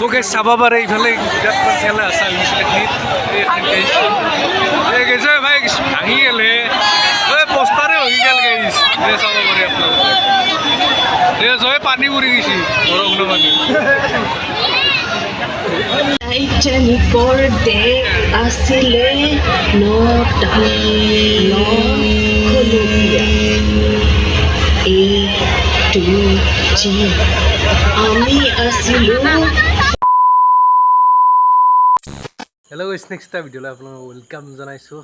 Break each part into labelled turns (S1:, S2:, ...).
S1: তোকে ইফালে বিৰাট মান খেলা এই গেছে, ভাই, ভাঙি গেলে। এই বস্তাৰে ভাঙি গেল এই চাব পাৰি আপোনালোকে এই চবে পানী পৰি গৈছে বৰষুণৰ পানী।
S2: নটা নখলপীয়া এইটো যি আমি আছিলোঁ
S1: নেক্সট এটা ভিডিঅ'লৈ আপোনালোকক ৱেলকাম জনাইছোঁ।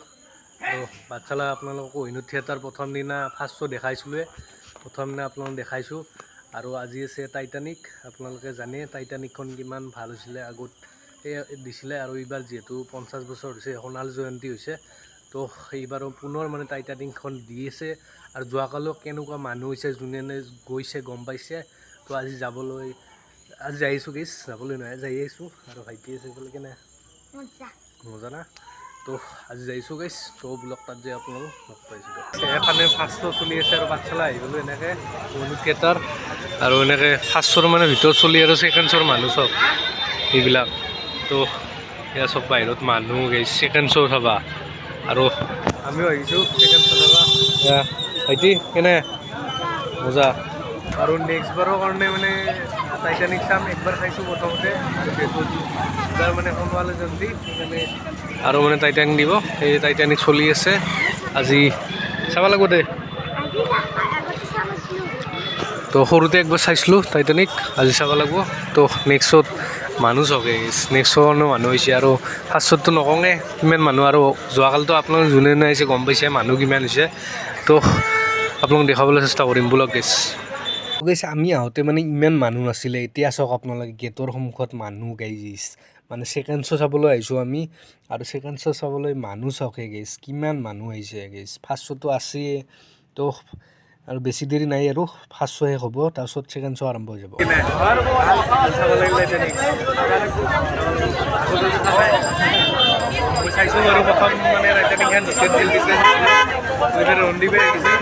S1: আৰু বাচ্ছালৈ আপোনালোকক কহিনুৰ থিয়েটাৰ প্ৰথম দিনা ফাৰ্ষ্ট শ্ব' দেখাইছিলোঁৱে। প্ৰথম দিনা আপোনালোকক দেখাইছোঁ। আৰু আজি আছে টাইটানিক আপোনালোকে জানে টাইটানিকখন কিমান ভালো হৈছিলে, আগত দিছিলে। আৰু এইবাৰ যিহেতু পঞ্চাছ বছৰ হৈছে, সোণাল জয়ন্তী হৈছে। তো এইবাৰো পুনৰ মানে টাইটানিকখন দি আছে। আৰু যোৱাকালিও কেনেকুৱা মানুহ হৈছে, যোনে গৈছে, গম পাইছে। তো আজি যাবলৈ, আজি যাই আহিছোঁ গেছ যাবলৈ নহয়, যাই আহিছোঁ আৰু ভাইটি আছে কেনে? মজা না? তো আজি যাইছোঁ গাইছ তো ব্লগ তাত যে আপোনালোক লগ পাইছোঁ। এফালে ফাৰ্ষ্ট চলি আছে আৰু পাঠশালা আহি গ'লোঁ এনেকৈ মনু থিয়েটাৰ আৰু এনেকৈ ফাৰ্ষ্ট শ্ব'ৰ মানে ভিতৰত চলি আৰু ছেকেণ্ড শ্ব'ৰ মানুহ চব এইবিলাক। তো এয়া চব বাহিৰত মানুহ গাইছ ছেকেণ্ড শ্ব' চাবা। আৰু আমিও আহিছোঁ ছেকেণ্ড শ্ব' চাবা। ভাইটি কেনে? মজা? আৰু নেক্সট বাৰৰ কাৰণে মানে টাইটানিক চাম, একবাৰ চাইছোঁ প্ৰথমতে এইবাৰ মানে সোণোৱালে জয়ন্তী সেইকাৰণে আৰু মানে টাইটানিক দিব সেই টাইটানিক চলি আছে, আজি চাব লাগিব দে। তো সৰুতে একবাৰ চাইছিলোঁ টাইটানিক আজি চাব লাগিব। তো নেক্সট মানুহ চকে নেক্সট কাৰণেও মানুহ হৈছে, আৰু ফাৰ্ষ্ট শ্ব'তটো নকওঁৱে কিমান মানুহ, আৰু যোৱাকালিতো আপোনালোকে যোনে যোনে আহিছে, গম পাইছে মানুহ কিমান হৈছে। তো আপোনালোক দেখাবলৈ চেষ্টা কৰিম, বোলক গেছ গৈছে আমি আহোঁতে মানে ইমান মানুহ নাছিলে। এতিয়া চাওক আপোনালোকে গেটৰ সন্মুখত মানুহ গাই গাইজিছ মানে ছেকেণ্ড শ্ব' চাবলৈ আহিছোঁ আমি। আৰু ছেকেণ্ড শ্ব' চাবলৈ মানুহ চাওকহে গেছ কিমান মানুহ আহিছে গেছ ফাৰ্ষ্ট শ্ব'টো আছেই তো আৰু বেছি দেৰি নাই আৰু। ফাৰ্ষ্ট শ্ব' শেষ হ'ব, তাৰপিছত ছেকেণ্ড শ্ব' আৰম্ভ হৈ যাব। চাইছোঁ বাৰু প্ৰথম মানে দিল দিছে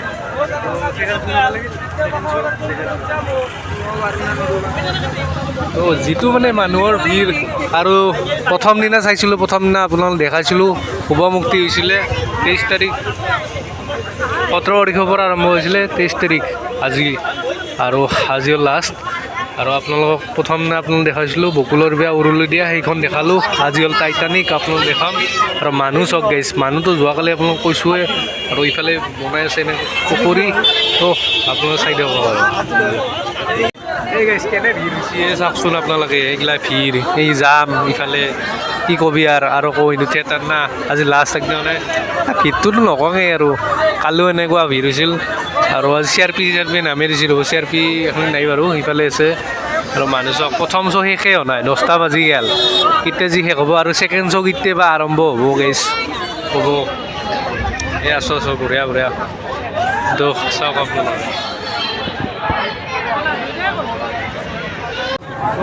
S1: তো যিটো মানে মানুহৰ ভিৰ আৰু প্ৰথম দিনা চাইছিলোঁ, প্ৰথম দিনা আপোনালোক দেখাইছিলোঁ, শুভ মুক্তি হৈছিলে, তেইছ তাৰিখ, সোতৰ তাৰিখৰ পৰা আৰম্ভ হৈছিলে, তেইছ তাৰিখ আজি। আৰু আজিও লাষ্ট আৰু আপোনালোকক প্ৰথম আপোনালোক দেখাইছিলোঁ, বকুলৰ বিয়া উৰুলি দিয়া, সেইখন দেখালোঁ। আজি হ'ল টাইটানিক আপোনালোক দেখাম। আৰু মানুহ চক গাইছ মানুহটো যোৱাকালি আপোনালোক কৈছোঁৱে আৰু ইফালে বনাই আছে এনেকৈ পকৰি। তো আপোনালোকে চাই দিব আৰু। চাওকচোন আপোনালোকে, এইগিলা ভিৰ, এই যাম ইফালে কি কবি আৰু আৰু কহিনো থিয়েটাৰ না। আজি লাষ্ট একদম মানে ভিৰটোতো নকওঁৱেই আৰু। কালিও এনেকুৱা ভিৰ হৈছিল। আৰু চি আৰ পি চি পি নামে দিছিলোঁ। চি আৰ পি এখন নাই বাৰু, সিফালে আছে। আৰু মানুহ চক প্ৰথম শ্ব' শেষেই হোৱা নাই, দহটা বাজি গ'ল। কেতিয়া যি শেষ হ'ব, আৰু ছেকেণ্ড শ্ব' কেতিয়াবা আৰম্ভ হ'ব গেছ হ'ব। এয়া, চ চ, বঢ়িয়া বঢ়িয়া। দুখ, চাওক আপোনালোকে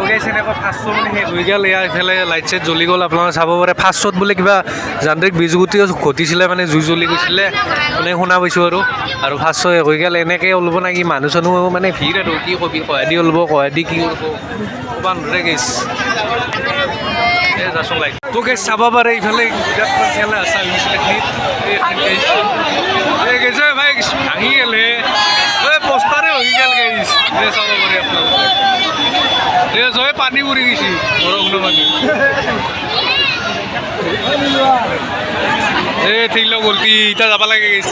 S1: গাইছে এনেকুৱা ফাৰ্ষ্ট মানে এয়া ইফালে লাইট চাইট জ্বলি গ'ল। আপোনালোকে চাব পাৰে ফাৰ্ষ্ট শ্ব'ত বোলে কিবা যান্ত্ৰিক বিজুতিও ঘটিছিলে মানে জুই জ্বলি গৈছিলে। মানে শুনা পাইছোঁ আৰু। আৰু ফাৰ্ষ্ট শ্ব' শেষ হৈ গ'ল, এনেকৈ ওলাব নেকি মানুহ চানুহ মানে ভিৰ আৰু। কি কবি কহেদি ওলাব কহেদি কি কৰিব ক'ব গেছ যাচোন চাব পাৰে ইফালে বিৰাট খেলা ভাই, ভাঙি গেলে বস্তাৰে ভাঙি গেল গেছ চাব পাৰে আপোনালোকে। চবে পানী পৰি গৈছে এ ঠিক লগ গলতি এতিয়া যাব লাগে গেছ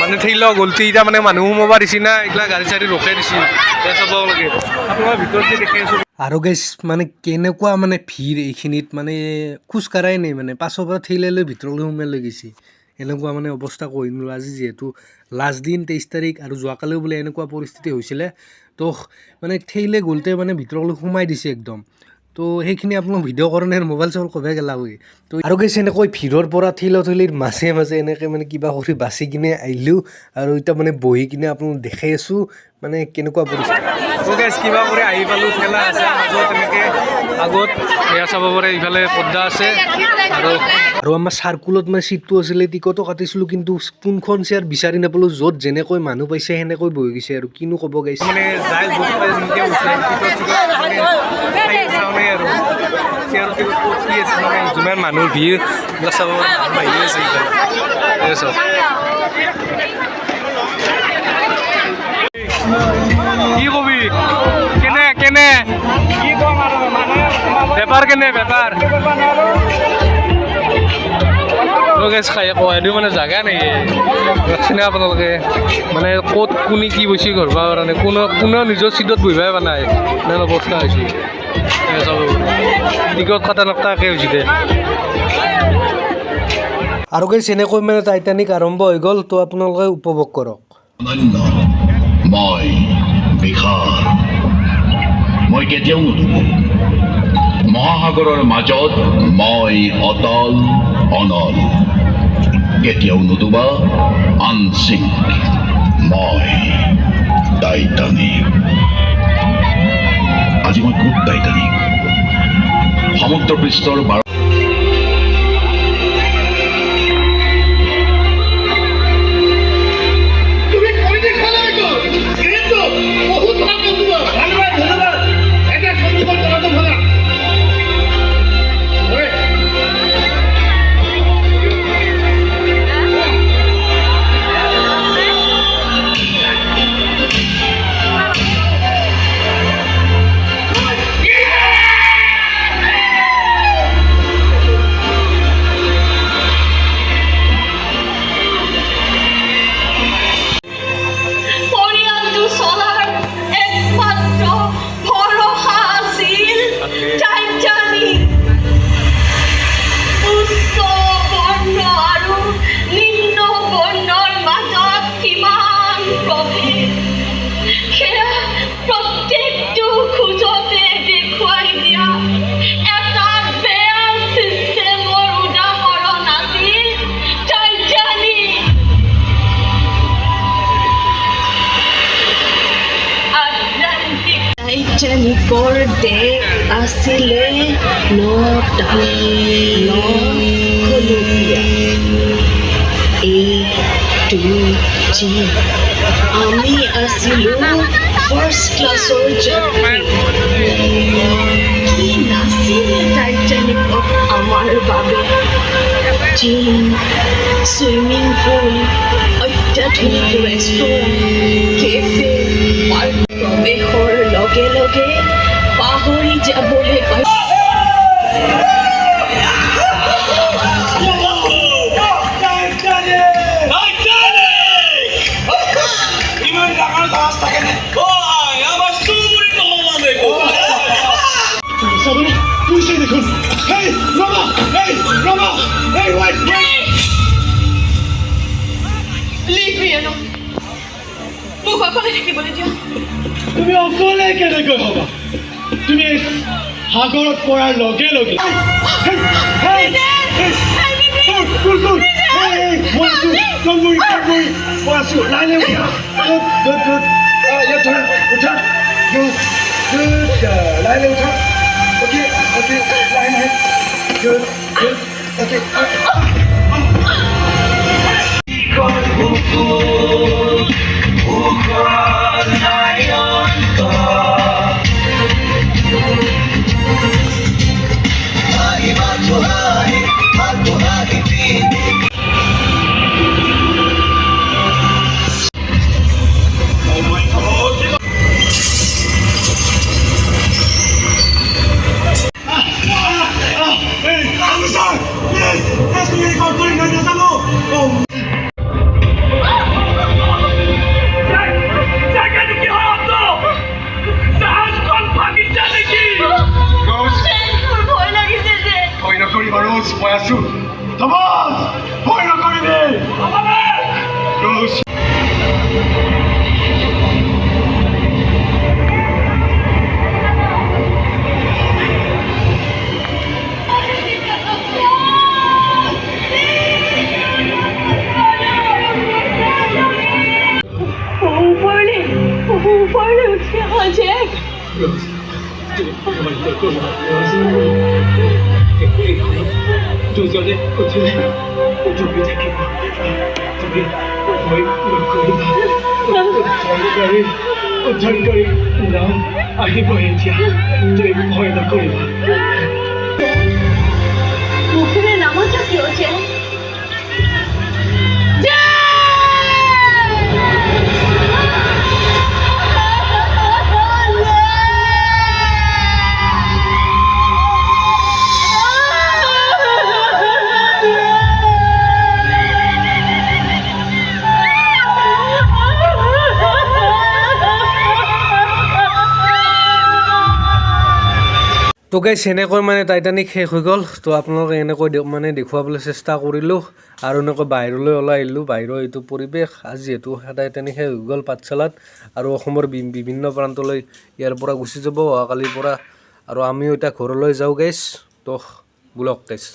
S1: মানে ঠিক লগ গলতি এতিয়া মানে মানুহ সোমাব দিছি না এইগিলা গাড়ী চাড়ী ৰখাই দিছি। চাব লাগে। আপোনাৰ ভিতৰত যে দেখি আছোঁ। আৰু গেছ মানে কেনেকুৱা মানে ভিৰ এইখিনিত মানে খোজকাঢ়াই নাই মানে। পাছৰ পৰা ঠেলাই লৈ ভিতৰলৈ সোমাই লৈ গৈছে। এনেকুৱা মানে অৱস্থা কৈ নিলোঁ আজি যিহেতু লাষ্ট দিন তেইছ তাৰিখ আৰু যোৱাকালিও বোলে এনেকুৱা পৰিস্থিতি হৈছিলে। তো মানে ঠেইলে গ'লতে মানে ভিতৰলৈ সোমাই দিছে একদম। তো সেইখিনি আপোনাক ভিডিঅ' কাৰণে মোবাইল চবাইল ক'বে গেলা তো আৰু গৈছে এনেকৈ ভিৰৰ পৰা ঠিলা থৈলিৰ মাজে মাজে এনেকৈ মানে কিবা কৰি বাচি কিনে আহিলোঁ আৰু এতিয়া মানে বহি কিনে আপোনাক দেখাই আছোঁ। মানে কেনেকুৱা পৰিস্থিতি? কিবা কৰি আহি পালোঁ ঠেলা আছে। মাজত এনেকৈ আগত এয়া চাব পাৰে ইফালে পৰ্দা আছে। আৰু আৰু আমাৰ চাৰ্কুলত মানে চিটটো আছিলে টিকটো কাটিছিলোঁ কিন্তু কোনখন চেয়াৰ বিচাৰি নাপালোঁ য'ত যেনেকৈ মানুহ পাইছে সেনেকৈ বহি গৈছে আৰু। কিনো ক'ব গাইছে। মানে যাই পাই আৰু। চেয়াৰৰ টিকট কি আছে মানে যিমান মানুহৰ ভিৰ এইবিলাক চাব মানে আছে কি কবি? কেনে কেনে? বেপাৰ কেনে বেপাৰ? গেছ খাই এইটো মানে জাগা নেকি চিনে আপোনালোকে। মানে ক'ত কোনে কি বস্তু ঘৰবা পৰা নাই কোনো কোনেও নিজৰ চিটত বহিবই পৰা নাই ইমান অৱস্থা হৈছে। এই চাব টিকট কটা নকটাকে হৈছে দে আৰু গৈ এনেকৈ মানে টাইটানিক আৰম্ভ হৈ গ'ল তো আপোনালোকে উপভোগ কৰক।
S3: মই বিশাল মই কেতিয়াও নুডুবো মহাসাগৰৰ মাজত মই অটল, অনল। কেতিয়াও নুডুবা আনচিংক। মই টাইটানিক আজি মই ক'ত টাইটানিক সমুদ্ৰ
S2: টাইটানিকৰ দেশ আছিলে নটা নখলপীয়া এইটো যি আমি আছিলোঁ ফাৰ্ষ্ট ক্লাছৰ যাত্ৰী কি নাছিলে টাইটানিকত আমাৰ বাবে জিম চুইমিং পুল অত্যাধুনিক ৰেষ্টুৰেণ্ট কেফে পাৰ্ক প্ৰৱেশৰ লগে লগে পাহৰি যাবলৈ পাই
S4: সবাই পুষে দেখুন hey Rama hey Rama hey wait wait
S2: Leave me alone. মোক অকলে থাকিবলৈ দিয়া
S4: তুমি অকলে কেনেকৈ হবা? তুমি সাগৰত পৰাৰ লগে লগে হেই, হেই, হেই, কোন, কোন, কোন? হেই, হেই, মই আছো
S2: ওপৰলে উঠি অহা জেক
S4: দুজনে উঠিলে ডুবি থাকিব তুমি নকৰিবা উদ্ধাৰ কৰি নাও আহিব এতিয়া তুমি ভয় নকৰিবা
S1: তো গাইছ এনেকৈ মানে টাইটানিক শেষ হৈ গ'ল। তো আপোনালোকে এনেকৈ মানে দেখুৱাবলৈ চেষ্টা কৰিলোঁ আৰু এনেকৈ বাহিৰলৈ ওলাই আহিলোঁ। বাহিৰৰ এইটো পৰিৱেশ আজি যিহেতু টাইটানিক শেষ হৈ গ'ল পাঠশালাত আৰু অসমৰ বিভিন্ন প্ৰান্তলৈ ইয়াৰ পৰা গুচি যাব অহাকালিৰ পৰা। আৰু আমিও এতিয়া ঘৰলৈ যাওঁ গাইছ তো বোলক গাইছ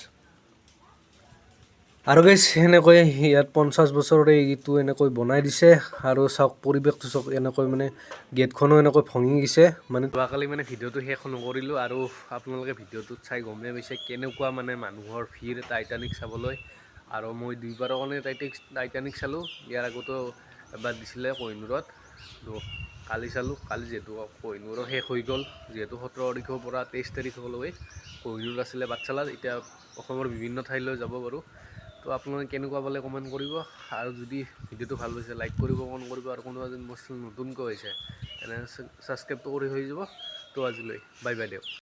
S1: আৰু গাইছ সেনেকৈ ইয়াত পঞ্চাছ বছৰৰে এইটো এনেকৈ বনাই দিছে আৰু চাওক, পৰিৱেশটো চাওক, এনেকৈ মানে গেটখনো এনেকৈ ভঙি গৈছে। মানে যোৱাকালি মানে ভিডিঅ'টো শেষ নকৰিলোঁ আৰু আপোনালোকে ভিডিঅ'টোত চাই গমেই পাইছে কেনেকুৱা মানে মানুহৰ ভিৰ টাইটানিক চাবলৈ। আৰু মই দুইবাৰৰ কাৰণে টাইটেক টাইটানিক চালোঁ। ইয়াৰ আগতো এবাৰ দিছিলে কহিনুৰত কালি চালোঁ, কালি যিহেতু কহিনুৰো শেষ হৈ গ'ল। যিহেতু সোতৰ তাৰিখৰ পৰা তেইছ তাৰিখলৈ কহিনুৰ আছিলে পাঠশালাত এতিয়া অসমৰ বিভিন্ন ঠাইলৈ যাব বাৰু তো আপোনালোকে কেনেকুৱা পালে কমেণ্ট কৰিব। আৰু যদি ভিডিঅ'টো ভালো পাইছে লাইক কৰিব কমেণ্ট কৰিব, আৰু কোনোবা যদি মোৰ চেনেল নতুনকৈ হৈছে, তেনে ছাবস্ক্ৰাইবটো কৰি হৈ যাব তো আজিলৈ বাই বাই দিয়ক।